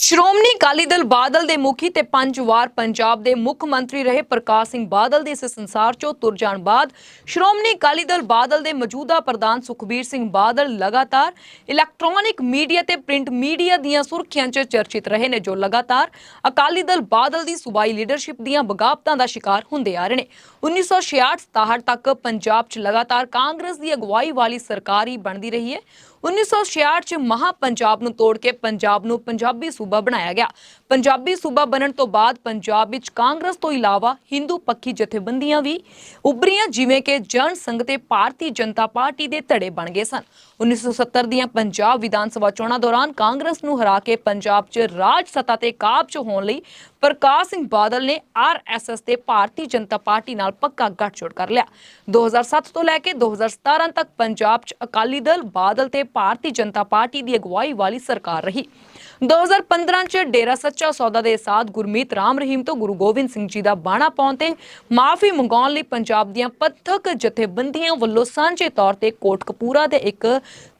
ਸ਼੍ਰੋਮਣੀ ਅਕਾਲੀ ਦਲ ਬਾਦਲ ਦੇ ਮੁਖੀ ਤੇ ਪੰਜ ਵਾਰ ਪੰਜਾਬ ਦੇ ਮੁੱਖ ਮੰਤਰੀ ਰਹੇ ਪ੍ਰਕਾਸ਼ ਸਿੰਘ ਬਾਦਲ ਦੇ ਇਸ ਸੰਸਾਰ ਚੋਂ ਤੁਰ ਜਾਣ ਬਾਅਦ ਸ਼੍ਰੋਮਣੀ ਅਕਾਲੀ ਦਲ ਬਾਦਲ ਦੇ ਮੌਜੂਦਾ ਪ੍ਰਧਾਨ ਸੁਖਬੀਰ ਸਿੰਘ ਬਾਦਲ ਲਗਾਤਾਰ ਇਲੈਕਟ੍ਰੋਨਿਕ ਮੀਡੀਆ ਤੇ ਪ੍ਰਿੰਟ ਮੀਡੀਆ ਦੀਆਂ ਸੁਰਖੀਆਂ 'ਚ ਚਰਚਿਤ ਰਹੇ ਨੇ, ਜੋ ਲਗਾਤਾਰ ਅਕਾਲੀ ਦਲ ਬਾਦਲ ਦੀ ਸੂਬਾਈ ਲੀਡਰਸ਼ਿਪ ਦੀਆਂ ਬਗਾਵਤਾਂ ਦਾ ਸ਼ਿਕਾਰ ਹੁੰਦੇ ਆ ਰਹੇ ਨੇ। 1966-67 ਤੱਕ ਪੰਜਾਬ 'ਚ ਲਗਾਤਾਰ ਕਾਂਗਰਸ ਦੀ ਅਗਵਾਈ ਵਾਲੀ ਸਰਕਾਰ ਹੀ ਬਣਦੀ ਰਹੀ ਹੈ। 1966 ਚ ਮਹਾ ਪੰਜਾਬ ਨੂੰ ਤੋੜ ਕੇ ਪੰਜਾਬ ਨੂੰ ਪੰਜਾਬੀ ਸੂਬਾ ਬਣਾਇਆ ਗਿਆ। ਪੰਜਾਬੀ ਸੂਬਾ ਬਣਨ ਤੋਂ ਬਾਅਦ ਪੰਜਾਬ ਵਿੱਚ ਕਾਂਗਰਸ ਤੋਂ ਇਲਾਵਾ ਹਿੰਦੂ ਪੱਖੀ ਜਥੇਬੰਦੀਆਂ ਵੀ ਉੱਭਰੀਆਂ, ਜਿਵੇਂ ਕਿ ਜਨ ਸੰਘ ਤੇ ਭਾਰਤੀ ਜਨਤਾ ਪਾਰਟੀ ਦੇ ਧੜੇ ਬਣ ਗਏ ਸਨ। 1970 ਦੀਆਂ ਪੰਜਾਬ ਵਿਧਾਨ ਸਭਾ ਚੋਣਾਂ ਦੌਰਾਨ ਕਾਂਗਰਸ ਨੂੰ ਹਰਾ ਕੇ ਪੰਜਾਬ 'ਚ ਰਾਜ ਸੱਤਾ ਤੇ ਕਾਬਜ ਹੋਣ ਲਈ ਪ੍ਰਕਾਸ਼ ਸਿੰਘ ਬਾਦਲ ਨੇ ਆਰਐਸਐਸ ਤੇ ਭਾਰਤੀ ਜਨਤਾ ਪਾਰਟੀ ਨਾਲ ਪੱਕਾ ਗੱਠਜੋੜ ਕਰ ਲਿਆ। 2007 ਤੋਂ ਲੈ ਕੇ 2017 ਤੱਕ ਪੰਜਾਬ 'ਚ ਅਕਾਲੀ ਦਲ, ਬਾਦਲ ਤੇ ਭਾਰਤੀ ਜਨਤਾ ਪਾਰਟੀ ਦੀ ਅਗਵਾਈ ਵਾਲੀ ਸਰਕਾਰ ਰਹੀ। 2015 ਚ ਡੇਰਾ ਸੱਚਾ ਸੌਦਾ ਦੇ ਸਾਧ ਗੁਰਮੀਤ ਰਾਮ ਰਹੀਮ ਤੋਂ ਗੁਰੂ ਗੋਬਿੰਦ ਸਿੰਘ ਜੀ ਦਾ ਬਾਣਾ ਪਾਉਣ ਤੇ ਮਾਫੀ ਮੰਗਾਉਣ ਲਈ ਪੰਜਾਬ ਦੀਆਂ ਪੱਥਕ ਜਥੇਬੰਦੀਆਂ ਵੱਲੋਂ ਸਾਂਝੇ ਤੌਰ ਤੇ ਕੋਟਕਪੂਰਾ ਦੇ ਇੱਕ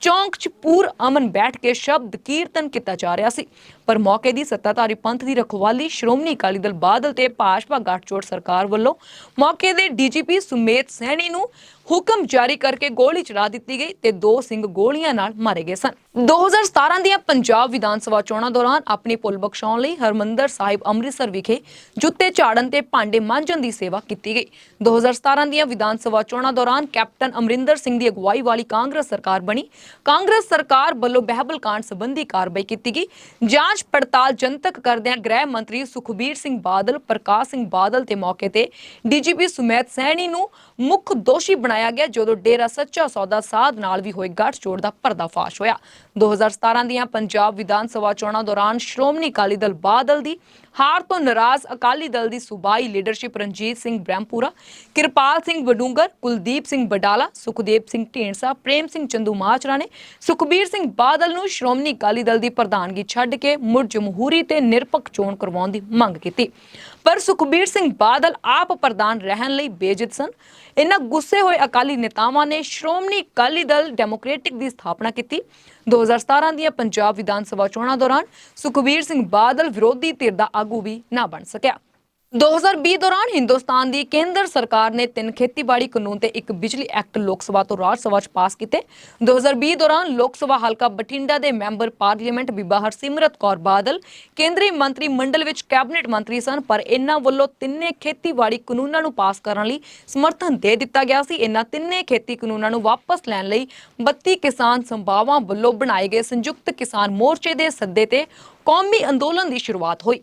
ਚੌਂਕ 'ਚ ਪੂਰ ਅਮਨ ਬੈਠ ਕੇ ਸ਼ਬਦ ਕੀਰਤਨ ਕੀਤਾ ਜਾ ਰਿਹਾ ਸੀ। ਪਰ ਮੌਕੇ ਦੀ ਸੱਤਾਧਾਰੀ ਪੰਥ ਦੀ ਰਖਵਾਲੀ ਸ਼੍ਰੋਮਣੀ ਅਕਾਲੀ ਦਲ ਬਾਦਲ ਤੇ ਭਾਜਪਾ ਗੱਠਜੋੜ ਸਰਕਾਰ ਵੱਲੋਂ ਮੌਕੇ ਦੇ ਡੀਜੀਪੀ ਸੁਮੇਤ ਸੈਣੀ ਨੂੰ ਹੁਕਮ ਜਾਰੀ ਕਰਕੇ ਗੋਲੀ ਚਲਾ ਦਿੱਤੀ ਗਈ ਤੇ ਦੋ ਸਿੰਘ ਗੋਲੀਆਂ ਨਾਲ ਮਾਰੇ ਗਏ ਸਨ। 2017 ਦੀਆਂ ਪੰਜਾਬ ਵਿਧਾਨ ਸਭਾ ਚੋਣਾਂ ਦੌਰਾਨ ਆਪਣੇ ਪੁੱਲ ਬਖਸ਼ਾਉਣ ਲਈ ਹਰਮੰਦਰ ਸਾਹਿਬ ਅੰਮ੍ਰਿਤਸਰ ਵਿਖੇ ਜੁੱਤੇ ਝਾੜਨ ਤੇ ਭਾਂਡੇ ਮਾਂਜਣ ਦੀ ਸੇਵਾ ਕੀਤੀ ਗਈ। 2017 ਦੀਆਂ ਵਿਧਾਨ ਸਭਾ ਚੋਣਾਂ ਦੌਰਾਨ ਕੈਪਟਨ ਅਮਰਿੰਦਰ ਸਿੰਘ ਦੀ ਅਗਵਾਈ ਵਾਲੀ ਕਾਂਗਰਸ ਸਰਕਾਰ ਬਣੀ। ਕਾਂਗਰਸ ਸਰਕਾਰ ਵੱਲੋਂ ਬਹਿਬਲ ਕਾਂਡ ਸੰਬੰਧੀ ਕਾਰਵਾਈ ਕੀਤੀ ਗਈ। ਜਾਂਚ ਪੜਤਾਲ ਜਨਤਕ ਕਰਦਿਆਂ ਗ੍ਰਹਿ ਮੰਤਰੀ ਸੁਖਬੀਰ ਸਿੰਘ ਬਾਦਲ, ਪ੍ਰਕਾਸ਼ ਸਿੰਘ ਬਾਦਲ ਤੇ ਮੌਕੇ ਤੇ ਡੀਜੀਪੀ ਸੁਮੇਤ ਸੈਣੀ ਨੂੰ ਮੁੱਖ ਦੋਸ਼ੀ ਬਣਾਇਆ ਗਿਆ, ਜਦੋਂ ਡੇਰਾ ਸੱਚਾ ਸੌਦਾ ਸਾਧ ਨਾਲ ਵੀ ਹੋਏ ਗੱਠਜੋੜ ਦਾ ਪਰਦਾਫਾਸ਼ ਹੋਇਆ। 2017 ਦੀਆਂ ਪੰਜਾਬ ਵਿਧਾਨ ਸਭਾ ਚੋਣਾਂ ਦੌਰਾਨ ਸ਼੍ਰੋਮਣੀ ਅਕਾਲੀ ਦਲ ਬਾਦਲ ਦੀ ਹਾਰ ਤੋਂ ਨਾਰਾਜ਼ ਅਕਾਲੀ ਦਲ ਦੀ ਸੂਬਾਈ ਲੀਡਰਸ਼ਿਪ ਰਣਜੀਤ ਸਿੰਘ ਬ੍ਰਹਮਪੁਰਾ, ਕਿਰਪਾਲ ਸਿੰਘ ਵਡੂੰਗਰ, ਕੁਲਦੀਪ ਸਿੰਘ ਬਡਾਲਾ ਸੁਖਦੇਵ ਸਿੰਘ ਢੀਂਡਸਾ, ਪ੍ਰੇਮ ਸਿੰਘ ਚੰਦੂ ਮਾਚਰਾ ਨੇ ਸੁਖਬੀਰ ਸਿੰਘ ਬਾਦਲ ਨੂੰ ਸ਼੍ਰੋਮਣੀ ਅਕਾਲੀ ਦਲ ਦੀ ਪ੍ਰਧਾਨਗੀ ਛੱਡ ਕੇ ਮੁੜ ਜਮਹੂਰੀ ਤੇ ਨਿਰਪੱਖ ਚੋਣ ਕਰਵਾਉਣ ਦੀ ਮੰਗ ਕੀਤੀ। ਪਰ ਸੁਖਬੀਰ ਸਿੰਘ ਬਾਦਲ ਆਪ ਪ੍ਰਧਾਨ ਰਹਿਣ ਲਈ ਬੇਜਿਤ ਸਨ। ਇਹਨਾਂ ਗੁੱਸੇ ਹੋਏ ਅਕਾਲੀ ਨੇਤਾਵਾਂ ਨੇ ਸ਼੍ਰੋਮਣੀ ਅਕਾਲੀ ਦਲ ਡੈਮੋਕ੍ਰੈਟਿਕ ਦੀ ਸਥਾਪਨਾ ਕੀਤੀ। 2017 ਦੀਆਂ ਪੰਜਾਬ ਵਿਧਾਨ ਸਭਾ ਚੋਣਾਂ ਦੌਰਾਨ ਸੁਖਬੀਰ ਸਿੰਘ ਬਾਦਲ ਵਿਰੋਧੀ ਧਿਰ ਦਾ ਆਗੂ ਵੀ ਨਾ ਬਣ ਸਕਿਆ। 2020 ਦੌਰਾਨ ਹਿੰਦੁਸਤਾਨ ਦੀ ਕੇਂਦਰ ਸਰਕਾਰ ਨੇ ਤਿੰਨ ਖੇਤੀਬਾੜੀ ਕਾਨੂੰਨ ਤੇ ਇੱਕ ਬਿਜਲੀ ਐਕਟ ਲੋਕ ਸਭਾ ਤੋਂ ਰਾਜ ਸਭਾ 'ਚ ਪਾਸ ਕੀਤੇ। 2020 ਦੌਰਾਨ ਲੋਕ ਸਭਾ ਹਲਕਾ ਬਠਿੰਡਾ ਦੇ ਮੈਂਬਰ ਪਾਰਲੀਮੈਂਟ ਬੀਬਾ ਹਰਸਿਮਰਤ ਕੌਰ ਬਾਦਲ, ਕੇਂਦਰੀ ਮੰਤਰੀ ਮੰਡਲ ਵਿੱਚ ਕੈਬਨਿਟ ਮੰਤਰੀ ਸਨ, ਪਰ ਇਹਨਾਂ ਵੱਲੋਂ ਤਿੰਨੇ ਖੇਤੀਬਾੜੀ ਕਾਨੂੰਨਾਂ ਨੂੰ ਪਾਸ ਕਰਨ ਲਈ ਸਮਰਥਨ ਦੇ ਦਿੱਤਾ ਗਿਆ ਸੀ। ਇਹਨਾਂ ਤਿੰਨੇ ਖੇਤੀ ਕਾਨੂੰਨਾਂ ਨੂੰ ਵਾਪਸ ਲੈਣ ਲਈ 32 ਕਿਸਾਨ ਸੰਭਾਵਾਂ ਵੱਲੋਂ ਬਣਾਏ ਗਏ ਸੰਯੁਕਤ ਕਿਸਾਨ ਮੋਰਚੇ ਦੇ ਸੱਦੇ ਤੇ ਕੌਮੀ ਅੰਦੋਲਨ ਦੀ ਸ਼ੁਰੂਆਤ ਹੋਈ।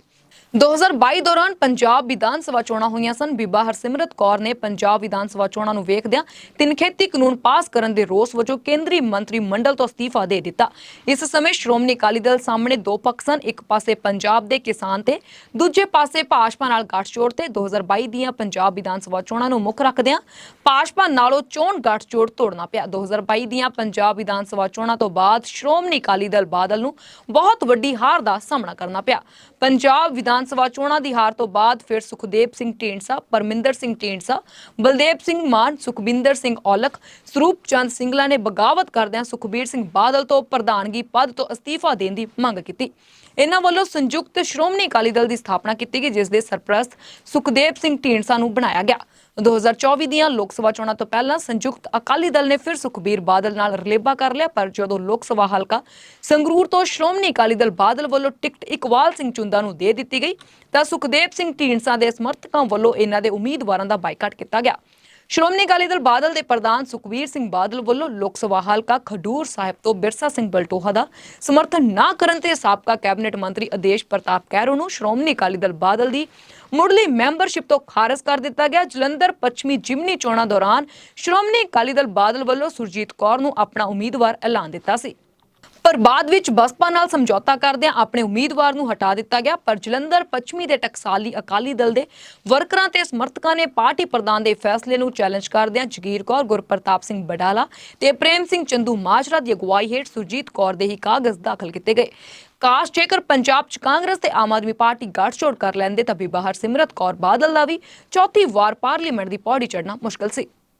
2022 ਦੌਰਾਨ ਪੰਜਾਬ ਵਿਧਾਨ ਸਭਾ ਚੋਣਾਂ ਹੋਈਆਂ ਸਨ। ਬੀਬਾ ਹਰਸਿਮਰਤ ਕੌਰ ਨੇ ਪੰਜਾਬ ਵਿਧਾਨ ਸਭਾ ਚੋਣਾਂ ਨੂੰ ਵੇਖਦਿਆਂ ਤਿੰਨ ਖੇਤੀ ਕਾਨੂੰਨ ਪਾਸ ਕਰਨ ਦੇ ਰੋਸ ਵਜੋਂ ਕੇਂਦਰੀ ਮੰਤਰੀ ਮੰਡਲ ਤੋਂ ਅਸਤੀਫਾ ਦੇ ਦਿੱਤਾ। ਇਸ ਸਮੇਂ ਸ਼੍ਰੋਮਣੀ ਅਕਾਲੀ ਦਲ ਸਾਹਮਣੇ ਦੋ ਪੱਖ ਸਨ। ਇੱਕ ਪਾਸੇ ਪੰਜਾਬ ਦੇ ਕਿਸਾਨ ਤੇ ਦੂਜੇ ਪਾਸੇ ਭਾਜਪਾ ਨਾਲ ਗੱਠਜੋੜ ਤੇ 2022 ਦੀਆਂ ਪੰਜਾਬ ਵਿਧਾਨ ਸਭਾ ਚੋਣਾਂ ਨੂੰ ਮੁੱਖ ਰੱਖਦਿਆਂ ਭਾਜਪਾ ਨਾਲੋਂ ਚੋਣ ਗੱਠਜੋੜ ਤੋੜਨਾ ਪਿਆ। 2022 ਦੀਆਂ ਪੰਜਾਬ ਵਿਧਾਨ ਸਭਾ ਚੋਣਾਂ ਤੋਂ ਬਾਅਦ ਸ਼੍ਰੋਮਣੀ ਅਕਾਲੀ ਦਲ ਬਾਦਲ ਨੂੰ ਬਹੁਤ ਵੱਡੀ ਹਾਰ ਦਾ ਸਾਹਮਣਾ ਕਰਨਾ ਪਿਆ। ਪੰਜਾਬ ਵਿਧਾਨ ਵਿਧਾਨ ਸਭਾ ਚੋਣਾਂ ਦੀ ਹਾਰ ਤੋਂ ਬਾਅਦ ਫਿਰ ਸੁਖਦੇਵ ਸਿੰਘ ਢੀਂਡਸਾ, ਪਰਮਿੰਦਰ ਸਿੰਘ ਢੀਂਡਸਾ, ਬਲਦੇਵ ਸਿੰਘ ਮਾਨ, ਸੁਖਬਿੰਦਰ ਸਿੰਘ ਔਲਖ, ਸਰੂਪ ਚੰਦ ਸਿੰਗਲਾ ਨੇ ਬਗਾਵਤ ਕਰਦਿਆਂ ਸੁਖਬੀਰ ਸਿੰਘ ਬਾਦਲ ਤੋਂ ਪ੍ਰਧਾਨਗੀ ਪਦ ਤੋਂ ਅਸਤੀਫਾ ਦੇਣ ਦੀ ਮੰਗ ਕੀਤੀ। ਇਹਨਾਂ ਵੱਲੋਂ ਸੰਯੁਕਤ ਸ਼੍ਰੋਮਣੀ ਅਕਾਲੀ ਦਲ ਦੀ ਸਥਾਪਨਾ ਕੀਤੀ ਗਈ, ਜਿਸ ਦੇ ਸਰਪ੍ਰਸਤ ਸੁਖਦੇਵ ਸਿੰਘ ਢੀਂਡਸਾ ਨੂੰ ਬਣਾਇਆ ਗਿਆ। 2024 ਦੀਆਂ ਲੋਕ ਸਭਾ ਚੋਣਾਂ ਤੋਂ ਪਹਿਲਾਂ ਸੰਯੁਕਤ ਅਕਾਲੀ ਦਲ ਨੇ ਫਿਰ ਸੁਖਬੀਰ ਬਾਦਲ ਨਾਲ ਰਲੇਬਾ ਕਰ ਲਿਆ, ਪਰ ਜਦੋਂ ਲੋਕ ਸਭਾ ਹਲਕਾ ਸੰਗਰੂਰ ਤੋਂ ਸ਼੍ਰੋਮਣੀ ਅਕਾਲੀ ਦਲ ਬਾਦਲ ਵੱਲੋਂ ਟਿਕਟ ਇਕਵਾਲ ਸਿੰਘ ਚੁੰਦਾ ਨੂੰ ਦੇ ਦਿੱਤੀ ਗਈ, ਤਾਂ ਸੁਖਦੇਵ ਸਿੰਘ ਢੀਂਡਸਾ ਦੇ ਸਮਰਥਕਾਂ ਵੱਲੋਂ ਇਹਨਾਂ ਦੇ ਉਮੀਦਵਾਰਾਂ ਦਾ ਬਾਈਕਾਟ ਕੀਤਾ ਗਿਆ। ਸ਼੍ਰੋਮਣੀ ਅਕਾਲੀ ਦਲ ਬਾਦਲ ਦੇ ਪ੍ਰਧਾਨ ਸੁਖਬੀਰ ਸਿੰਘ ਬਾਦਲ ਵੱਲੋਂ ਲੋਕ ਸਭਾ ਹਲਕਾ ਖਡੂਰ ਸਾਹਿਬ ਤੋਂ ਬਿਰਸਾ ਸਿੰਘ ਬਲਟੋਹਾ ਦਾ ਸਮਰਥਨ ਨਾ ਕਰਨ ਤੇ ਸਾਬਕਾ ਕੈਬਨਿਟ ਮੰਤਰੀ ਆਦੇਸ਼ ਪ੍ਰਤਾਪ ਕੈਰੋ ਨੂੰ ਸ਼੍ਰੋਮਣੀ ਅਕਾਲੀ ਦਲ ਬਾਦਲ ਦੀ ਮੁੱਢਲੀ ਮੈਂਬਰਸ਼ਿਪ ਤੋਂ ਖਾਰਜ ਕਰ ਦਿੱਤਾ ਗਿਆ। ਜਲੰਧਰ ਪੱਛਮੀ ਜਿਮਨੀ ਚੋਣਾਂ ਦੌਰਾਨ ਸ਼੍ਰੋਮਣੀ ਅਕਾਲੀ ਦਲ ਬਾਦਲ ਵੱਲੋਂ ਸੁਰਜੀਤ ਕੌਰ ਨੂੰ ਆਪਣਾ ਉਮੀਦਵਾਰ ਐਲਾਨ ਦਿੱਤਾ ਸੀ। ਪਰ ਬਾਅਦ ਵਿੱਚ ਬਸਪਾ ਨਾਲ ਸਮਝੌਤਾ ਕਰਦਿਆਂ ਆਪਣੇ ਉਮੀਦਵਾਰ ਨੂੰ ਹਟਾ ਦਿੱਤਾ ਗਿਆ। ਪਰ ਜਲੰਧਰ ਪੱਛਮੀ ਦੇ ਟਕਸਾਲੀ ਅਕਾਲੀ ਦਲ ਦੇ ਵਰਕਰਾਂ ਤੇ ਸਮਰਥਕਾਂ ਨੇ ਪਾਰਟੀ ਪ੍ਰਧਾਨ ਦੇ ਫੈਸਲੇ ਨੂੰ ਚੈਲੰਜ ਕਰਦਿਆਂ ਜਗੀਰ ਕੌਰ, ਗੁਰਪ੍ਰਤਾਪ ਸਿੰਘ ਬਡਾਲਾ ਤੇ ਪ੍ਰੇਮ ਸਿੰਘ ਚੰਦੂ ਮਾਜਰਾ ਦੀ ਅਗਵਾਈ ਹੇਠ ਸੁਰਜੀਤ ਕੌਰ ਦੇ ਹੀ ਕਾਗਜ਼ ਦਾਖਲ ਕੀਤੇ ਗਏ। ਕਾਸ਼ ਜੇਕਰ ਪੰਜਾਬ 'ਚ ਕਾਂਗਰਸ ਤੇ ਆਮ ਆਦਮੀ ਪਾਰਟੀ ਗੱਠਜੋੜ ਕਰ ਲੈਂਦੇ ਤਾਂ ਬੀਬਾ ਹਰਸਿਮਰਤ ਕੌਰ ਬਾਦਲ ਦਾ ਵੀ ਚੌਥੀ ਵਾਰ ਪਾਰਲੀਮੈਂਟ ਦੀ ਪੌੜੀ ਚੜ੍ਹਨਾ ਮੁਸ਼ਕਲ ਸੀ।